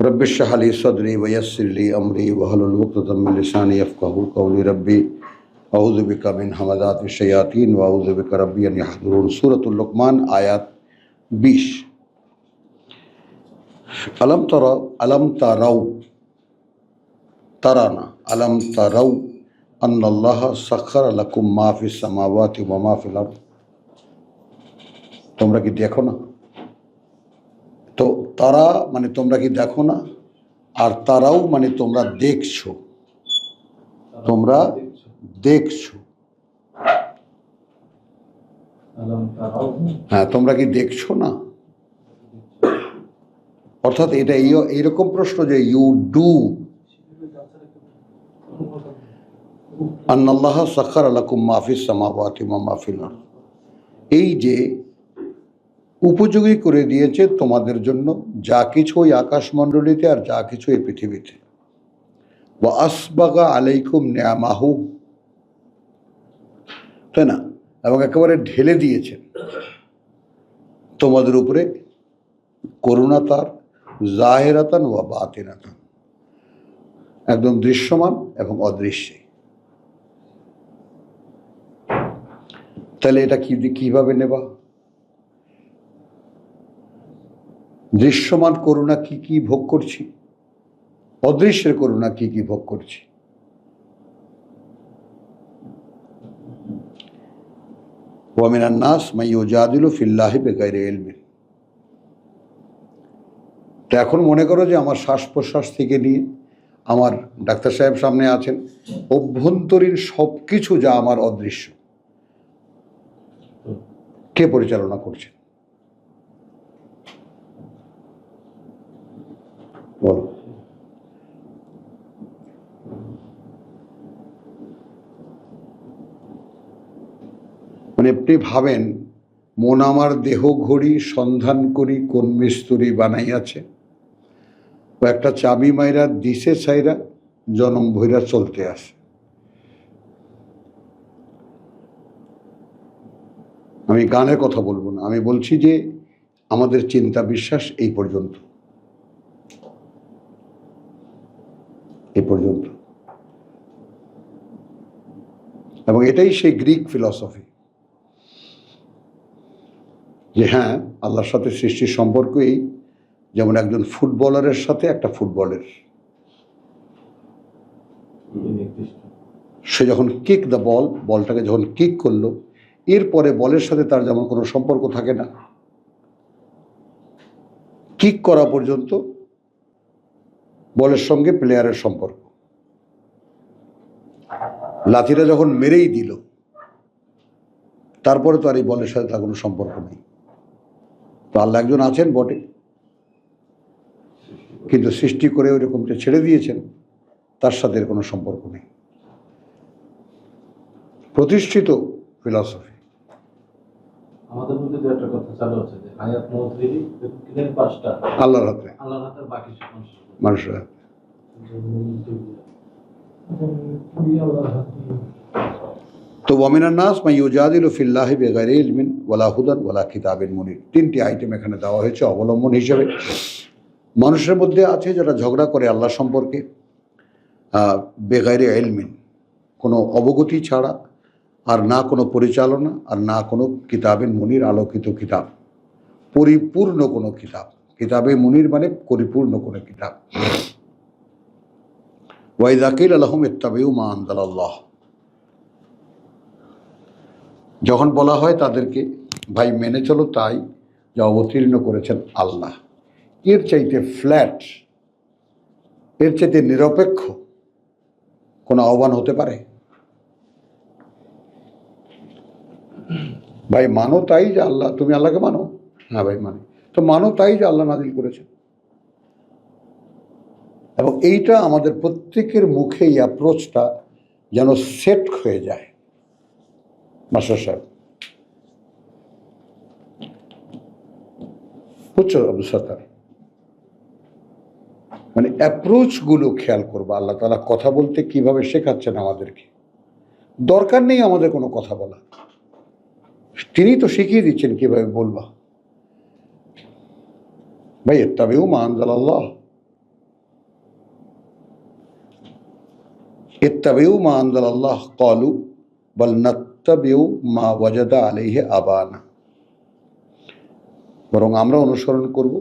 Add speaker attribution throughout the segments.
Speaker 1: رب اشرح لي صدري ويسر لي امري واحلل عقدة من لساني يفقهوا قولي ربي اعوذ بك من همزات الشياطين واعوذ بك ربي ان يحضرون سورة اللقمان আয়াত 20 আলম তারা আলম তারাও তারা না আলম তারাও আন্নাল্লাহ সাখার লাকুম মা ফিস সামাওয়াতি ওয়া মা ফিল আরদ তোমরা কি দেখো না তো তারা মানে তোমরা কি দেখো না? আর তারাও মানে তোমরা দেখছ। তোমরা দেখছ। হ্যাঁ তোমরা কি দেখছ না? অর্থাৎ এটা এই এইরকম প্রশ্ন যে ইউ ডু আন্নাল্লাহ সাখার আলাকুম মাহফিস সামাওয়াতি ওয়া মাহফিল। এই যে উপযোগী করে দিয়েছে তোমাদের জন্য যা কিছু ওই আকাশমণ্ডলীতে আর যা কিছু এই পৃথিবীতে। ওয়া আসবাগা আলাইকুম নিয়ামাহু। তাই না? এবং একেবারে ঢেলে দিয়েছেন তোমাদের উপরে করুণা তার, জাহেরাতান ওয়া বাতিনাতান। একদম দৃশ্যমান এবং অদৃশ্যে। তাহলে এটা কি কীভাবে নেবা? দৃশ্যমান করুণা কি কি ভোগ করছি? অদৃশ্যের করুণা কি কি ভোগ করছি? নাস এখন মনে করো যে আমার শ্বাস প্রশ্বাস থেকে নিয়ে আমার ডাক্তার সাহেব সামনে আছেন, অভ্যন্তরীণ সব কিছু যা আমার অদৃশ্য। কে পরিচালনা করছেন বলো আপনি ভাবেন, মন আমার দেহ ঘড়ি সন্ধান করি কোন মিস্তুরি বানাইয়াছে। ও একটা চাবি মাইরা দিশে ছাইরা জনম ভৈরা চলতে আসে আমি গানের কথা বলব না, আমি বলছি যে আমাদের চিন্তা বিশ্বাস এই পর্যন্ত। এই পর্যন্ত। এবং এটাই সেই গ্রিক ফিলসফি। যে হ্যাঁ আল্লাহর সাথে সৃষ্টির সম্পর্ক এই যেমন একজন ফুটবলারের সাথে একটা ফুটবলের। সে যখন কিক দ্য বল বলটাকে যখন কিক করল, এরপরে বলের সাথে তার যেমন কোনো সম্পর্ক থাকে না। কিক করা পর্যন্ত বলের সঙ্গে প্লেয়ারের সম্পর্ক। লাথিটা যখন মেরেই দিল, তারপরে তো আর এই বলের সাথে তার কোনো সম্পর্ক নেই। তো আল্লাহ একজন আছেন বটে। কিন্তু সৃষ্টি করে ওইরকমটা ছেড়ে দিয়েছেন তার সাথে এর কোনো সম্পর্ক নেই। প্রতিষ্ঠিত ফিলসফি।
Speaker 2: আমাদের মধ্যে যে একটা কথা চালু আছে যে হায়াত মন্ত্রী দিনের পাঁচটা।
Speaker 1: আল্লাহর হাতে।
Speaker 2: আল্লাহর হাতের বাকি সব মানুষ
Speaker 1: মানুষের হাতে তো ওয়ামিনার নাস মাই ইউজাদিল ফিল্লাহি বেগারে ইলমিন ওয়ালা হুদান ওয়ালা কিতাবিন মুনির। তিনটি আইটেম এখানে দেওয়া হয়েছে অবলম্বন হিসেবে। মানুষের মধ্যে আছে যারা ঝগড়া করে আল্লাহ সম্পর্কে বেগাইরে এলমিন কোনো অবগতি ছাড়া, আর না কোনো পরিচালনা, আর না কোনো কিতাবের মুনির আলোকিত কিতাব। পরিপূর্ণ কোনো কিতাব। কিতাবে মুনির মানে পরিপূর্ণ কোনো কিতাব। ওয়াইদাকিল আলহম ইত্তাবিউ মা আন্দাল আল্লাহ যখন বলা হয় তাদেরকে, ভাই, মেনে চলো তাই যা অবতীর্ণ করেছেন আল্লাহ। এর চাইতে ফ্ল্যাট এর চাইতে নিরপেক্ষ কোনো আহ্বান হতে পারে? ভাই, মানো তাই যে আল্লাহ, তুমি আল্লাহকে মানো? হ্যাঁ ভাই, মানি। তো মানো তাই যে আল্লাহ নাজিল করেছেন। এবং এইটা আমাদের প্রত্যেকের মুখে এই অ্যাপ্রোচটা যেন সেট হয়ে যায়। মাস্টার সাহেব। বুঝছ আব্দুল সাত্তার মানে অ্যাপ্রোচগুলো খেয়াল করব, আল্লাহ তালা কথা বলতে কীভাবে শেখাচ্ছেন আমাদেরকে। দরকার নেই আমাদের কোনো কথা বলা তিনি তো শিখিয়ে দিচ্ছেন কীভাবে বলবা। ভাই তবে মানজাল আল্লাহ ইত্তাবিউ মা আনজাল আল্লাহ কলু বল নত্তাবেউ মা ওয়াজাদা আলাইহে আবানা। বরং আমরা অনুসরণ করব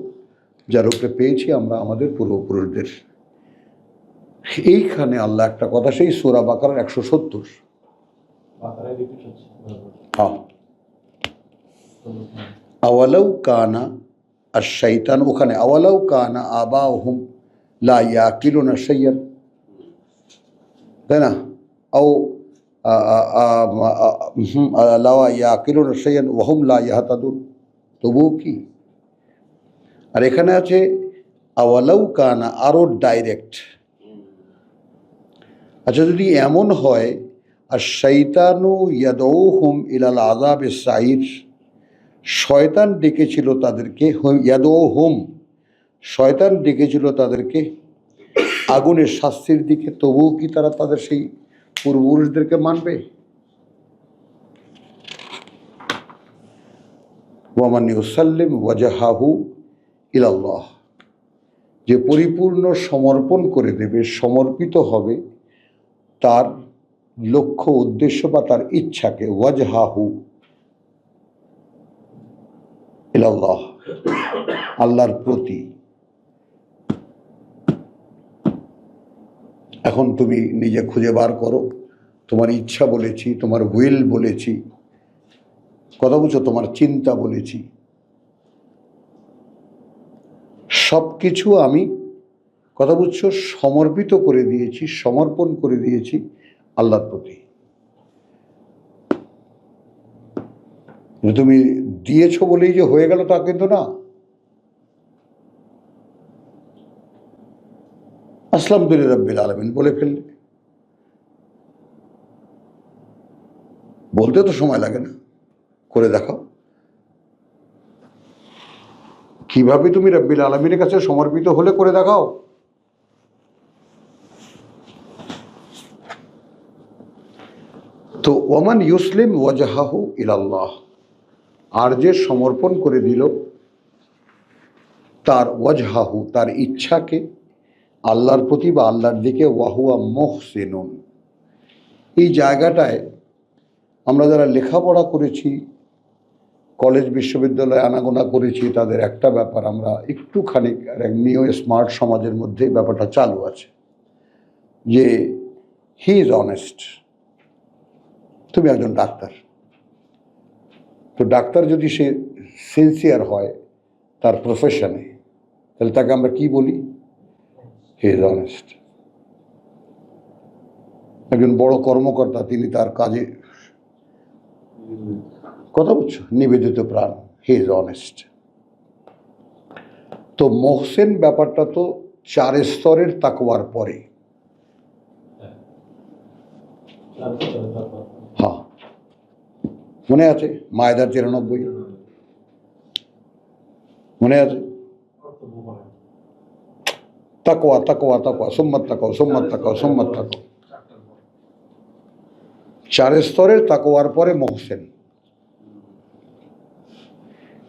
Speaker 1: যার উপরে পেয়েছি আমরা আমাদের পূর্বপুরুষদের। এইখানে আল্লাহ একটা কথা সেই সোরা বাকার একশো সত্তর। হ্যাঁ। আওয়ালাউ কানা আর শৈতান ওখানে আওয়ালাউ কানা আবা হুম লা ইয়াকিলুনা শাইয়ান। তাই না? আও আ- আ- আ- আ- হুম, আ- লা ইয়াকিলুনা শাইয়ান ওয়াহুম লা ইয়াহতাদুন। তবুও কি? আর এখানে আছে আওয়ালাউ কানা আরও ডাইরেক্ট। আচ্ছা যদি এমন হয় আর শৈতানু ইয়াদৌহুম ইলাল আজাব সাইর শয়তান ডেকেছিল তাদেরকে ইয়াদৌ হোম শয়তান ডেকেছিল তাদেরকে আগুনের শাস্তির দিকে তবুও কি তারা তাদের সেই পূর্বপুরুষদেরকে মানবে? ওয়ামান ইউসাল্লিম ওয়াজাহাহু ইলাল্লাহ। যে পরিপূর্ণ সমর্পণ করে দেবে, সমর্পিত হবে, তার লক্ষ্য, উদ্দেশ্য বা তার ইচ্ছাকে ওয়াজহাহু ইলাল্লাহ, আল্লাহর প্রতি। এখন তুমি নিজে খুঁজে বার করো। তোমার ইচ্ছা বলেছি, তোমার উইল বলেছি। কথা বলছো, তোমার চিন্তা বলেছি। সব কিছু আমি কথা বুঝছ সমর্পিত করে দিয়েছি, সমর্পণ করে দিয়েছি আল্লাহর প্রতি। তুমি দিয়েছ বলেই যে হয়ে গেল, তা কিন্তু না। আসলাম তুলি রব্বিল আলমিন, বলে ফেললে। বলতে তো সময় লাগে না। করে দেখাও কীভাবে তুমি রব্বিল আলমিনের কাছে সমর্পিত হলে করে দেখাও। তো ওমান ইউসলিম ওয়াজাহাহু ইলাল্লাহ, আর যে সমর্পণ করে দিল, তার ওয়াজহাহু, তার ইচ্ছাকে আল্লাহর প্রতি বা আল্লাহর দিকে ওয়াহুয়া মোহসেনুন। এই জায়গাটায় আমরা যারা লেখাপড়া করেছি, কলেজ, বিশ্ববিদ্যালয়ে আনাগোনা করেছি, তাদের একটা ব্যাপার, আমরা একটুখানি নিউ স্মার্ট সমাজের মধ্যে ব্যাপারটা চালু আছে, যে হি ইজ অনেস্ট। তুমি একজন ডাক্তার। তো ডাক্তার যদি সে সিনসিয়ার হয়, তার প্রফেশনে তাহলে তাকে আমরা কি বলি? হি ইজ অনেস্ট একজন বড় কর্মকর্তা, তিনি তার কাজে কথা বলছো নিবেদিত প্রাণ, হি ইজ অনেস্ট তো মোহসেন ব্যাপারটা তো চার স্তরের তাকওয়ার পরে। হ্যাঁ। মনে আছে? মায়দার তিরানব্বই? মনে আছে? তাকওয়া তাকওয়া তাকওয়া, সোম্মত তাকাও সোম্মত তাকাও সোম্মত তাকাও চার স্তরের তাকওয়ার পরে মহসেন।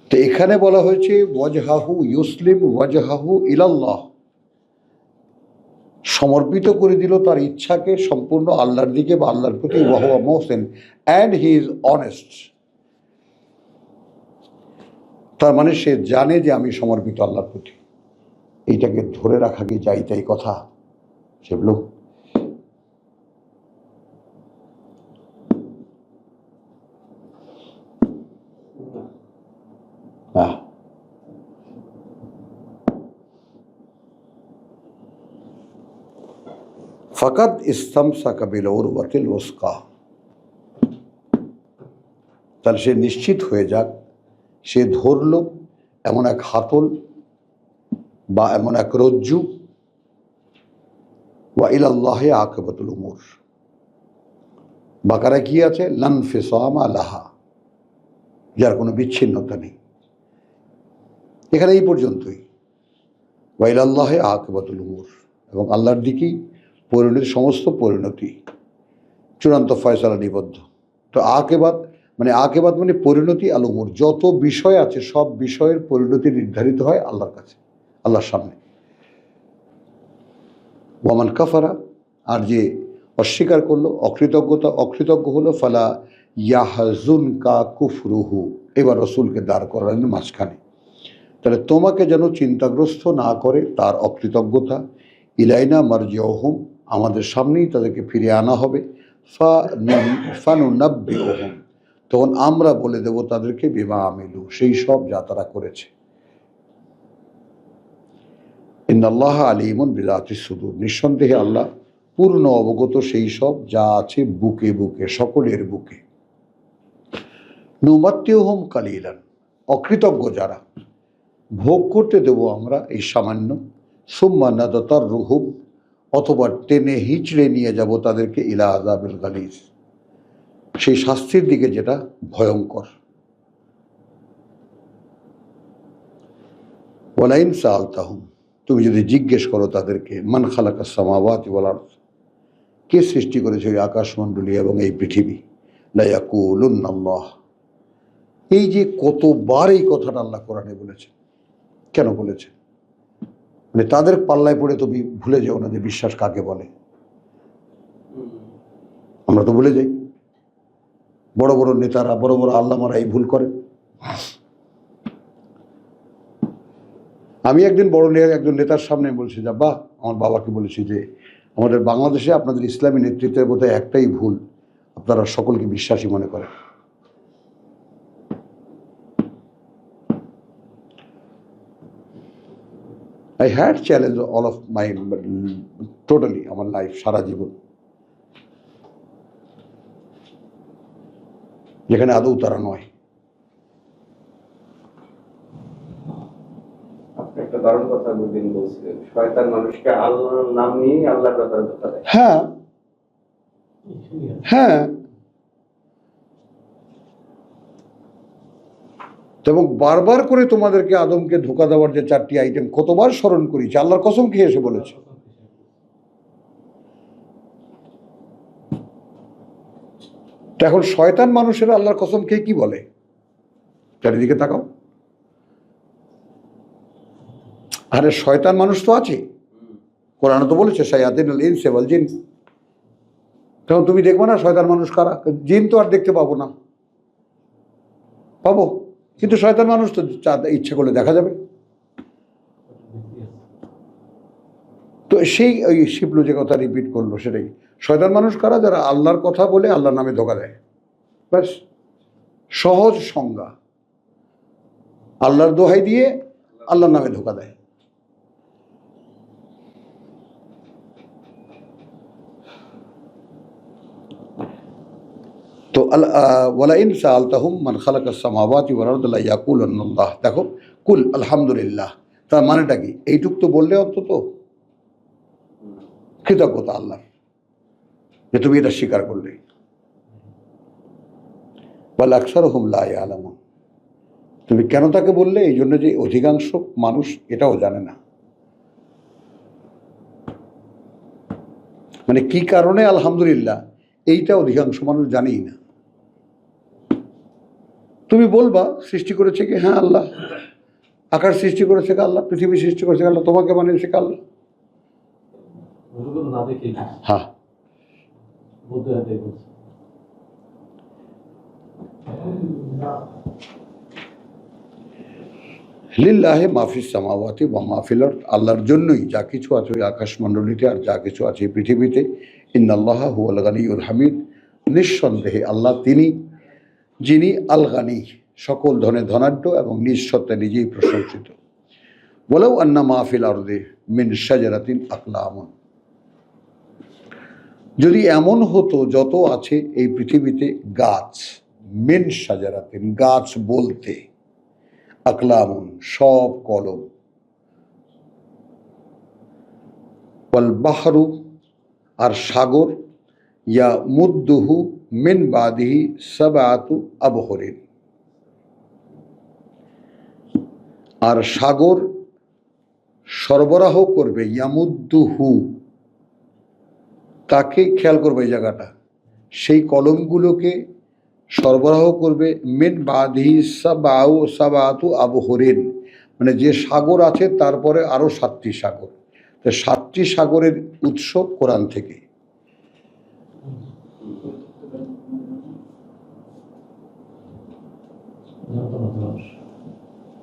Speaker 1: তো এখানে বলা হয়েছে, ওয়াজহাহু ইউসলিম, ওয়াজহাহু ইলাল্লাহ। সমর্পিত করে দিল তার ইচ্ছাকে সম্পূর্ণ আল্লাহর দিকে বা আল্লাহর প্রতি, ওয়াহুয়া মোহসেন অ্যান্ড হি ইজ অনেস্ট তার মানে সে জানে যে আমি সমর্পিত আল্লাহর প্রতি। এইটাকে ধরে রাখা কি যাই তাই কথা? সেগুলো ফকাত ইস্তম সাকাবিল ওরবাতিল ওস্কা তাহলে সে নিশ্চিত হয়ে যাক, সে ধরল এমন এক হাতল বা এমন এক রজ্জু। ওয়া ইলাল্লাহে আকেবাতুল উমর। বাকারা কি আছে? লান ফিসামা লাহা। যার কোনো বিচ্ছিন্নতা নেই। এখানে এই পর্যন্তই। ওয়াইলাল্লাহে আকেবাতুল উমর। এবং আল্লাহর দিকেই পরিণতি সমস্ত পরিণতি। চূড়ান্ত ফয়সালা নিবদ্ধ। তো আকেবাদ মানে আকেবাদ মানে পরিণতি আল উমর যত বিষয় আছে, সব বিষয়ের পরিণতি নির্ধারিত হয় আল্লাহর কাছে। আল্লাহর সামনে। ওয়ামান কাফারা, আর যে অস্বীকার করল, অকৃতজ্ঞতা, অকৃতজ্ঞ হলো, ফালা ইয়াহাজুন কা কুফরুহু। এবার রসুলকে দাঁড় করালেন মাঝখানে। তাহলে তোমাকে যেন চিন্তাগ্রস্ত না করে তার অকৃতজ্ঞতা, ইলাইনা মার্জিয়াহম আমাদের সামনেই তাদেরকে ফিরিয়ে আনা হবে, ফা ফানুনাব্বি ওহম তখন আমরা বলে দেব তাদেরকে বিমা আমিলু, সেই সব যা তারা করেছে। ইন্নাল্লাহ আলিমুন বিলাতি সুদূর। নিঃসন্দেহে আল্লাহ পূর্ণ অবগত সেই সব যা আছে বুকে বুকে, সকলের বুকে। নুমাত্মীয়হম কালিলান, অকৃতজ্ঞ যারা। ভোগ করতে দেব আমরা এই সামান্য। সুম্মা নাদতার অথবা টেনে হিঁচড়ে নিয়ে যাব তাদেরকে ইলা আজাবিল গালিজ। সেই শাস্তির দিকে যেটা ভয়ঙ্কর। ওলাইন সালতাহুম তুমি যদি জিজ্ঞেস করো তাদেরকে, মান খালাকা সামাওয়াত বলার কে সৃষ্টি করেছে ওই আকাশমণ্ডলী এবং এই পৃথিবী? লাইয়াকুল্লাহ এই যে কতবার এই কথাটা আল্লাহ কোরআনে বলেছেন। কেন বলেছেন? মানে তাদের পাল্লায় পড়ে তুমি ভুলে যাও না যে বিশ্বাস কাকে বলে। আমরা তো ভুলে যাই। বড় বড় নেতারা, বড় বড় আল্লামারা এই ভুল করে আমি একদিন বড় একজন নেতার সামনে বলছি যা বাহ আমার বাবাকে বলেছি যে, আমাদের বাংলাদেশে আপনাদের ইসলামী নেতৃত্বের বোধহয় একটাই ভুল। আপনারা সকলকে বিশ্বাসী মনে করেন। I had challenge all of my totally আমার লাইফ সারা জীবন। যেখানে আদৌ তারা নয়
Speaker 3: আপনি একটা দারুণ কথা বলছিলেন। শয়তান মানুষকে আল্লাহর নাম নিয়ে আল্লাহর ধোকা দেয়
Speaker 1: হ্যাঁ। হ্যাঁ। এবং বারবার করে তোমাদেরকে আদমকে ধোকা দেওয়ার যে চারটি আইটেম কতবার স্মরণ করেছি, আল্লাহর কসম খেয়ে এসে বলেছে। এখন শয়তান মানুষের আল্লাহর কসম খেয়ে কি বলে? চারিদিকে তাকাও। আরে শয়তান মানুষ তো আছে। কোরআন তো বলেছে ইনস জিন। তখন তুমি দেখবে না শয়তান মানুষ কারা? জিন তো আর দেখতে পাবো না। পাবো। কিন্তু শয়তান মানুষ তো ইচ্ছে করলে দেখা যাবে। তো সেই ওই শিবলু যে কথা রিপিট করল সেটাই। শয়তান মানুষ কারা? যারা আল্লাহর কথা বলে আল্লাহর নামে ধোকা দেয়। ব্যাস। সহজ সংজ্ঞা। আল্লাহর দোহাই দিয়ে আল্লাহর নামে ধোকা দেয়। তো ওয়ালাইন সালতাহুম মান খালাকা সামাওয়াতি ওয়াল আরদ লা ইয়াকুলুল্লাহ দেখো, কুল আলহামদুলিল্লাহ। তার মানেটা কি? এইটুক তো বললে অন্তত। কৃতজ্ঞতা আল্লাহ যে তুমি এটা স্বীকার করলে। বল আকসার হুম লাই আলাম তুমি কেন তাকে বললে? এই জন্য যে অধিকাংশ মানুষ এটাও জানে না। মানে কি কারণে? আলহামদুলিল্লাহ। এইটা অধিকাংশ মানুষ জানেই না। তুমি বলবা, সৃষ্টি করেছে কি? হ্যাঁ আল্লাহ। আকাশ সৃষ্টি করেছে কে আল্লাহ? পৃথিবী সৃষ্টি করেছে আল্লাহ? তোমাকে বানিয়েছে কে আল্লাহ? হ্যাঁ। লিল্লাহে মাফিস সামাওয়াতি বা মাহফিল আল্লাহর জন্যই যা কিছু আছে ওই আকাশমণ্ডলীতে আর যা কিছু আছে পৃথিবীতে, ইন্নাল্লাহ হুয়াল গানিউল হামিদ। নিঃসন্দেহে আল্লাহ তিনি যিনি আল গানি সকল ধনে ধনাঢ্য এবং নিঃসত্ত্বে নিজেই প্রশংসিত। বলেও আন্না মাহফিল আরদে মিন সাজারাতিন আকলামন। যদি এমন হতো যত আছে এই পৃথিবীতে গাছ, মেন সাজারাতিন গাছ বলতে আকলামুন, সব কলম। বাহরু আর সাগর ইয়া মুদ্দুহু মিন বাদিহি সাবাতু আবহরিন। আর সাগর সরবরাহ করবে ইয়ামুদ্দুহু। তাকে খেয়াল করবে এই জায়গাটা। সেই কলমগুলোকে সরবরাহ করবে মেন বাধি সাবাউ সাবাতু আবহরিন। মানে যে সাগর আছে, তারপরে আরও সাতটি সাগর। তো সাতটি সাগরের উৎস কোরআন থেকে।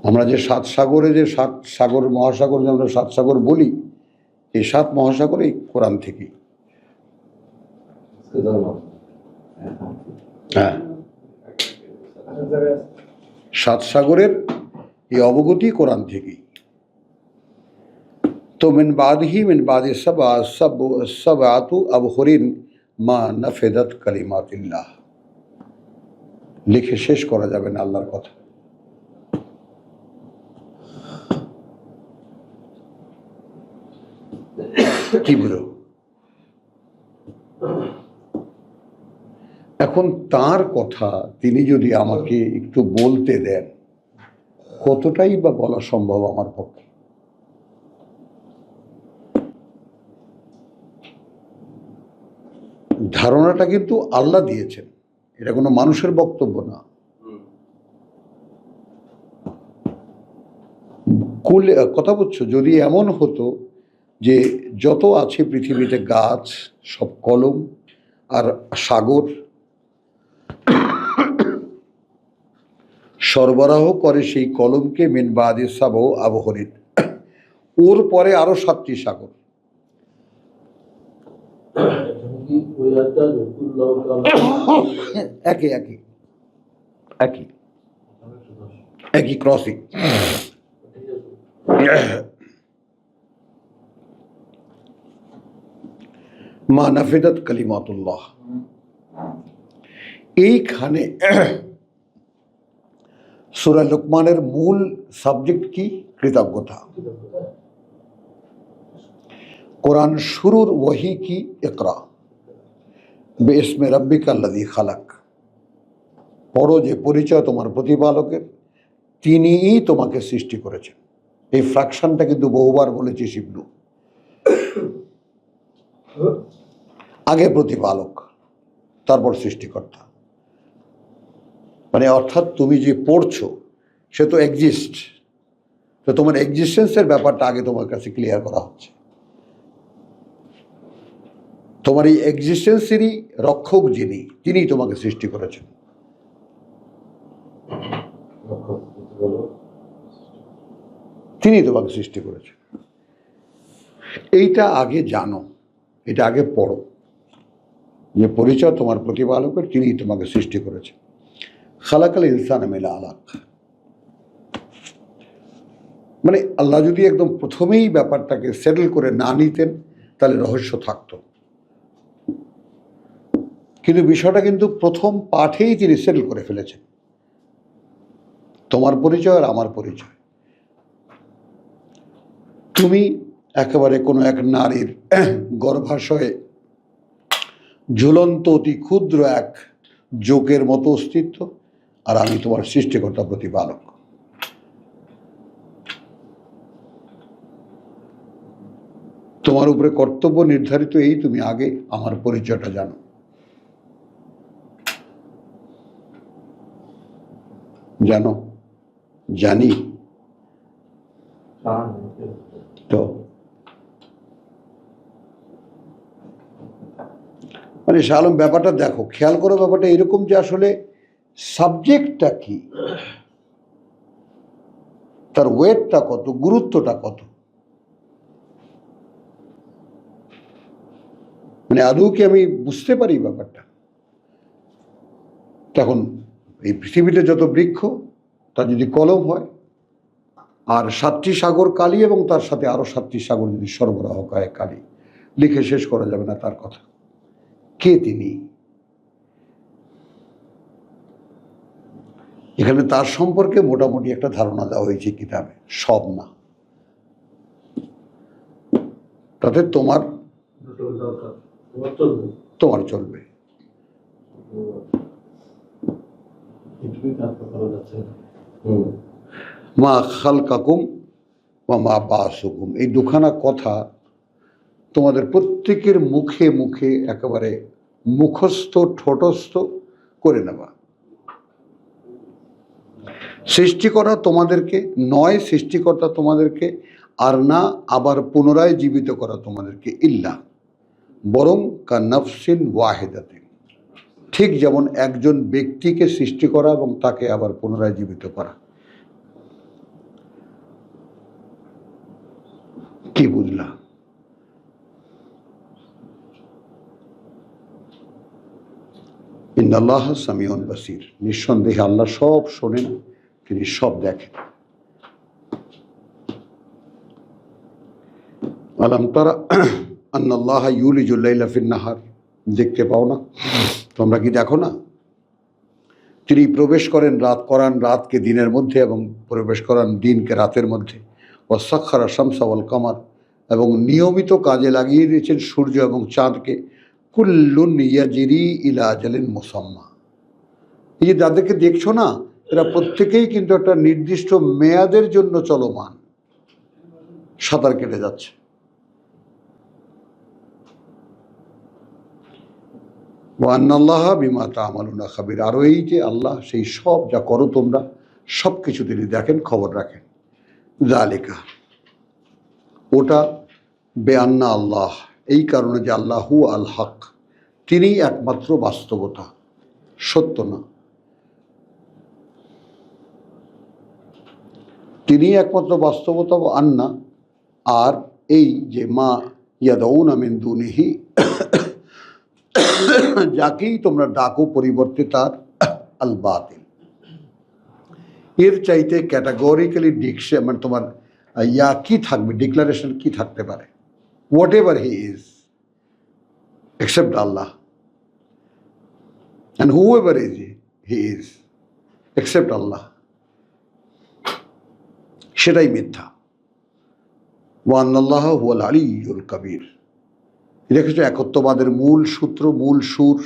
Speaker 1: আমরা যে সাত সাগরে যে সাত সাগর, মহাসাগর যে আমরা সাত সাগর বলি, এই সাত মহাসাগর এই কোরআন থেকেই হ্যাঁ। সাত সাগরের এই অবগতি কোরআন থেকেই। তো মিন বাদহি, মেন বাদে সব সব সব আতু আব হরিন মা নফেদত কালিমাতিল্লাহ। লিখে শেষ করা যাবে না আল্লাহর কথা। বলো এখন তার কথা তিনি যদি আমাকে একটু বলতে দেন, কতটাই বা বলা সম্ভব আমার পক্ষে? ধারণাটা কিন্তু আল্লাহ দিয়েছেন। এটা কোনো মানুষের বক্তব্য না। কথা বলছো যদি এমন হতো যে যত আছে পৃথিবীতে গাছ, সব কলম আর সাগর, সরবরাহ করে সেই কলমকে মেন বাদে সাব আবহরিত ওর পরে আরও সাতটি সাগর।
Speaker 2: এখানে কি ওই
Speaker 1: একই একই একই একই ক্রসিং মা নাফিদাত কালিমাতুল্লাহ। এইখানে সুরা লুকমানের মূল সাবজেক্ট কি? কৃতজ্ঞতা। কোরআন শুরুর ওহি কি? ইকরা। বেসমে রব্বিকা আল্লাযী খালাক। পড়ো যে পরিচয় তোমার প্রতিপালকের, তিনিই তোমাকে সৃষ্টি করেছেন। এই ফ্র্যাকশনটা কিন্তু বহুবার বলেছি শিবলু আগে প্রতিপালক তারপর সৃষ্টিকর্তা। মানে অর্থাৎ তুমি যে পড়ছো সে তো এক্সিস্ট তো তোমার এক্সিস্টেন্সের ব্যাপারটা আগে তোমার কাছে ক্লিয়ার করা হচ্ছে। তোমার এই এক্সিস্টেন্সেরই রক্ষক যিনি তিনিই তোমাকে সৃষ্টি করেছেন। তিনি তোমাকে সৃষ্টি করেছেন। এইটা আগে জানো এটা আগে পড়ো। যে পরিচয় তোমার প্রতিপালকের তিনি তোমাকে সৃষ্টি করেছে খালাকাল ইনসান মেলা আলাক। মানে আল্লাহ যদি একদম প্রথমেই ব্যাপারটাকে সেটেল করে না নিতেন, তাহলে রহস্য থাকতো। কিন্তু বিষয়টা কিন্তু প্রথম পাঠেই তিনি সেটেল করে ফেলেছেন। তোমার পরিচয় আর আমার পরিচয়। তুমি একেবারে কোনো এক নারীর গর্ভাশয়ে ঝুলন্ত অতি ক্ষুদ্র এক যোগের মতো অস্তিত্ব আর আমি তোমার সৃষ্টিকর্তা প্রতিপালক। তোমার উপরে কর্তব্য নির্ধারিত এই তুমি আগে আমার পরিচয়টা জানো। জানো? জানি। তো মানে শালম ব্যাপারটা দেখো, খেয়াল করো ব্যাপারটা, এরকম যে আসলে সাবজেক্টটা কি? তার ওয়েটটা কত, গুরুত্বটা কত? মানে আদৌ কি আমি বুঝতে পারি ব্যাপারটা? তখন এই পৃথিবীতে যত বৃক্ষ তা যদি কলম হয়, আর সাতটি সাগর কালি এবং তার সাথে আরও সাতটি সাগর যদি সরবরাহ করে কালি, লিখে শেষ করা যাবে না তার কথা। কে তিনি এখানে তার সম্পর্কে মোটামুটি একটা ধারণা দেওয়া হয়েছে কিতাবে, সব না তাতে তোমার
Speaker 2: তোমার চলবে।
Speaker 1: মা খাল কাকুম বা মা বাসুকুম, এই দুখানা কথা তোমাদের প্রত্যেকের মুখে মুখে একেবারে মুখস্থ, ঠোঁটস্থ করে নেওয়া। সৃষ্টিকর্তা তোমাদেরকে, নয় সৃষ্টিকর্তা তোমাদেরকে, আর না আবার পুনরায় জীবিত করা তোমাদেরকে ইল্লা, বরং কা নফসিন ওয়াহেদাতে ঠিক যেমন একজন ব্যক্তিকে সৃষ্টি করা এবং তাকে আবার পুনরায় জীবিত করা। কি বুঝলা? ইন্দাল্লাহ সামিউন বাসির। নিঃসন্দেহে আল্লাহ সব শোনেন, তিনি সব দেখেন। আলাম তারা আন্নাল্লাহ ইউলিজুল্লাইলা নাহার। দেখতে পাও না? তোমরা কি দেখো না? তিনি প্রবেশ করেন রাত, করান রাতকে দিনের মধ্যে এবং প্রবেশ করান দিনকে রাতের মধ্যে। ওসাক্ষারা শামসাওয়াল কামার। এবং নিয়মিত কাজে লাগিয়ে দিয়েছেন সূর্য এবং চাঁদকে। কুল্লুন ইয়াজিরি ইলা আজালিন মুসাম্মা। এই যে যাদেরকে দেখছ না, এরা প্রত্যেকেই কিন্তু একটা নির্দিষ্ট মেয়াদের জন্য চলমান। সাঁতার কেটে যাচ্ছে। ওয়ান্নাল্লাহ বিমা খাবির। আরও এই যে আল্লাহ সেই সব যা করো তোমরা সব কিছু তিনি দেখেন, খবর রাখেন। জালিকা ওটা বেআন্না আল্লাহ। এই কারণে যে আল্লাহু আল হক তিনি একমাত্র বাস্তবতা। সত্য না। তিনি একমাত্র বাস্তবতা আন্না আর এই যে মা ইয়াদৌন আমিন দুনিহি, যাকেই তোমরা ডাকো পরিবর্তে তার আল বাতিল এর চাইতে ক্যাটাগরিক্যালি ডিকশে মানে তোমার ইয়া কি থাকবে ডিক্লারেশন কি থাকতে পারে? Ever he is except Allah and who ever is he is except Allah সেটাই মিথ্যা। ওয়ান আল্লাহ হুয়াল আলিউল কবির। দেখেছ একত্ববাদের মূল সূত্র, মূল সুর?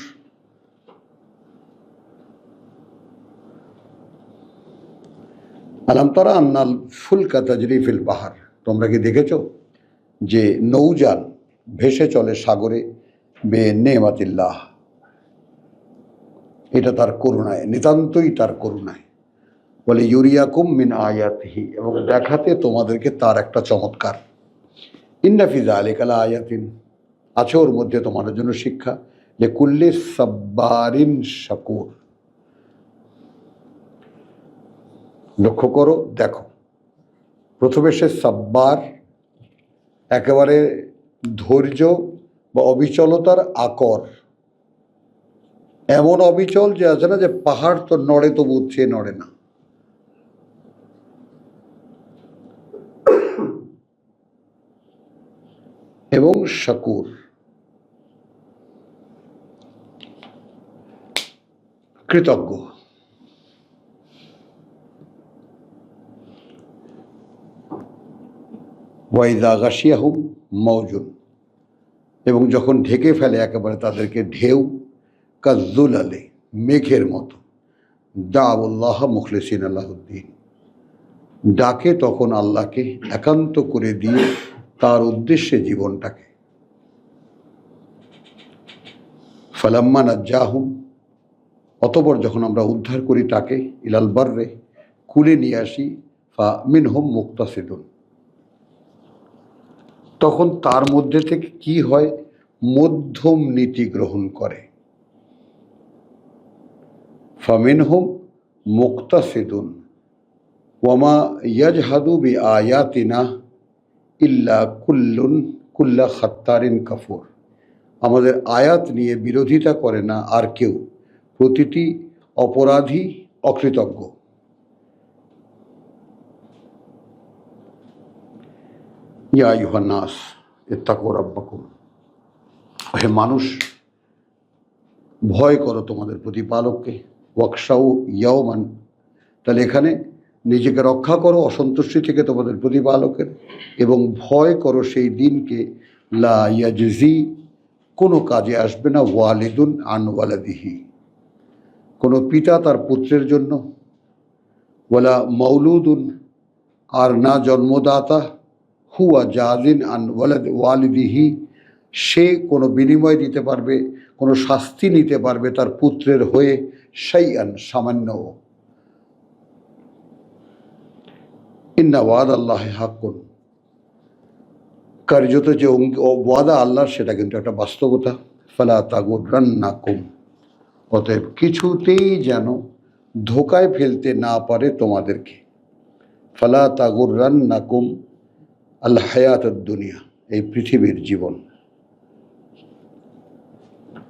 Speaker 1: আলাম তারা আন্নাল ফুলকা তাজরিফিল বাহার। তোমরা কি দেখেছ? যে নৌযান ভেসে চলে সাগরে, বে নেমাতিল্লাহ। এটা তার করুণায়, নিতান্তই তার করুণায়। বলে, ইউরিয়াকুম মিন আয়াতিহি এবং দেখাতে তোমাদেরকে তার একটা চমৎকার। ইন্নাফিজা আলিকালা আয়াতিন আছে ওর মধ্যে তোমাদের জন্য শিক্ষা। যে কুল্লি সাব্বারিন শাকুর লক্ষ্য করো, দেখো। প্রথমে সে সাব্বার একেবারে ধৈর্য বা অবিচলতার আকর। এমন অবিচল যে আছে না যে পাহাড় তো নড়ে তবু সে নড়ে না। এবং শাকুর। কৃতজ্ঞ। ওয়াইদা গাছিয়াহুম মৌজুন এবং যখন ঢেকে ফেলে একেবারে তাদেরকে ঢেউ কাজুল আলে মেঘের মতো। দাউল্লাহ মুখলেসিন আল্লাহদ্দিন ডাকে তখন আল্লাহকে একান্ত করে দিয়ে তার উদ্দেশ্যে জীবনটাকে। ফালাম্মা নাজ্জাহুম, অতপর যখন আমরা উদ্ধার করি তাকে, ইলাল বার্রে, কুলে নিয়ে আসি ফা মিনহুম মুক্তাসিদুন। তখন তার মধ্যে থেকে কি হয়? মধ্যম নীতি গ্রহণ করে। ফামিনহুম মুক্তাসিদুন। ওয়ামা ইয়াজহাদু বি আয়াতিনা ইল্লা কুল্লুন কুল্লা খাত্তারিন কাফুর। আমাদের আয়াত নিয়ে বিরোধিতা করে না আর কেউ। প্রতিটি অপরাধী অকৃতজ্ঞ। ইয়া ইউহান্নাস ইত্তাকু রাব্বাকুম। হে মানুষ, ভয় করো তোমাদের প্রতিপালককে। ওয়াকশাউ ইয়াওমান, তাহলে এখানে নিজেকে রক্ষা করো অসন্তুষ্টি থেকে তোমাদের প্রতিপালকের, এবং ভয় করো সেই দিনকে। লা ইয়াজজি, কোনো কাজে আসবে না, ওয়ালিদুন আন ওয়ালাদিহি। কোনো পিতা তার পুত্রের জন্য, ওয়ালা মৌলুদুন আর না জন্মদাতা। হুয়া জাদিন আন ওয়ালাদ ওয়ালিদিহি, সে কোনো বিনিময় দিতে পারবে, কোনো শাস্তি নিতে পারবে তার পুত্রের হয়ে সেই আন সামান্য। ইন্না ওয়াদ আল্লাহ হাক্কুন। কার্যত যে ওয়াদা আল্লাহর, সেটা কিন্তু একটা বাস্তবতা। ফালা তাগুর রান্নাকুম অতএব কিছুতেই যেন ধোকায় ফেলতে না পারে তোমাদেরকে। ফালা তাগুর রান্নাকুম আল্লাহ হায়াত দুনিয়া, এই পৃথিবীর জীবন।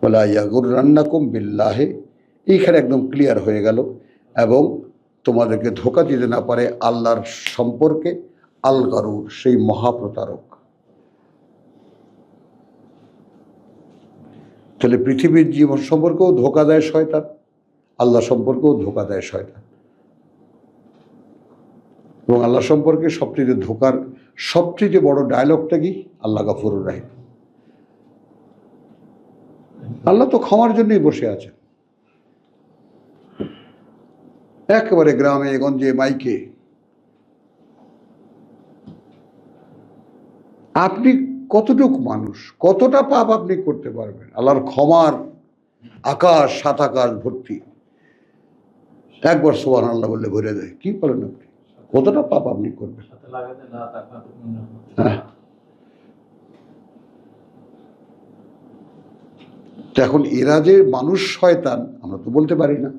Speaker 1: বলা ইয়াগুর রান্নাকুম বিল্লাহে, এইখানে একদম ক্লিয়ার হয়ে গেল। এবং তোমাদেরকে ধোকা দিতে না পারে আল্লাহর সম্পর্কে আল গারুর সেই মহাপ্রতারক। তাহলে পৃথিবীর জীবন সম্পর্কেও ধোকা দেয় শয়তান, আল্লাহ সম্পর্কেও ধোকা দেয় শয়তান। এবং আল্লাহ সম্পর্কে সবচেয়ে ধোকার সবচেয়ে বড় ডায়লগটা কি? আল্লাহ গাফুরুর রাহিম। আল্লাহ তো ক্ষমার জন্যই বসে আছেন। একেবারে গ্রামে, গঞ্জে, মাইকে। আপনি কতটুক মানুষ, কতটা পাপ আপনি করতে পারবেন? আল্লাহর ক্ষমার আকাশ, সাত আকাশ ভর্তি। একবার সোহান আল্লাহ বললে ভরে দেয় কি বলেন আপনি? কতটা পাপ আপনি করবেন? হ্যাঁ। এখন এরা যে মানুষ শয়তান আমরা তো বলতে পারি না।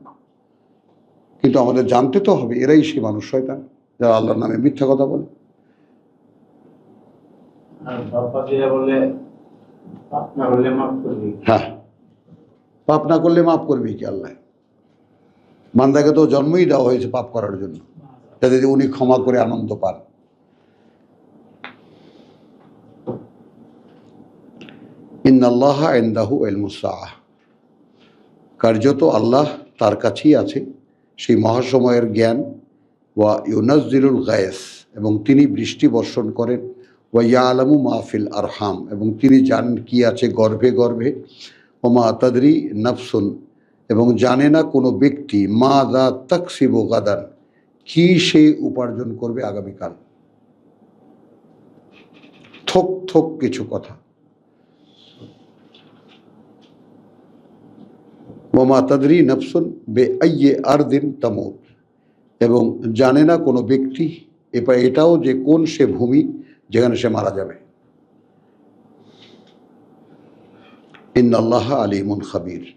Speaker 1: কিন্তু আমাদের জানতে তো হবে এরাই সেই মানুষ শয়তান যারা আল্লাহর নামে মিথ্যা কথা বলে। হ্যাঁ। পাপ না করলে মাফ করবে কি আল্লাহ? মান্দাকে তো জন্মই দেওয়া হয়েছে পাপ করার জন্য। যাতে উনি ক্ষমা করে আনন্দ পান। ইন্নাল্লাহ ইন্দাহু এলমুসাহ কার্যত আল্লাহ তার কাছেই আছে, সেই মহাসময়ের জ্ঞান। ওয়া ইউনাজদিলুল গায়েস, এবং তিনি বৃষ্টি বর্ষণ করেন। ওয়া ইয়া আলামু মাহফিল আরহাম, এবং তিনি জানেন কি আছে গর্ভে গর্ভে। ওমা তাদরি নাফসুন, এবং জানে না কোনো ব্যক্তি, মা দা তাকসিব গাদান। কি সে উপার্জন করবে আগামীকাল? থোক থোক কিছু কথা। ওমা তাদরি নফসুন বে আইয়ে আর দিন তামুদ এবং জানে না কোনো ব্যক্তি এবার এটাও যে কোন সে ভূমি যেখানে সে মারা যাবে। ইন্নাল্লাহ আলিমুন খাবির।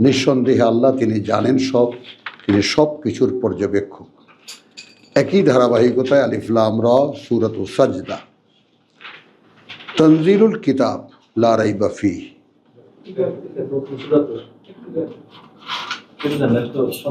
Speaker 1: নিঃসন্দেহে আল্লাহ তিনি জানেন সব, তিনি সব কিছুর পর্যবেক্ষক। একই ধারাবাহিকতায় আলিফলাম র সুরত ও সাজদা তনজিরুল কিতাব লারাই বাফি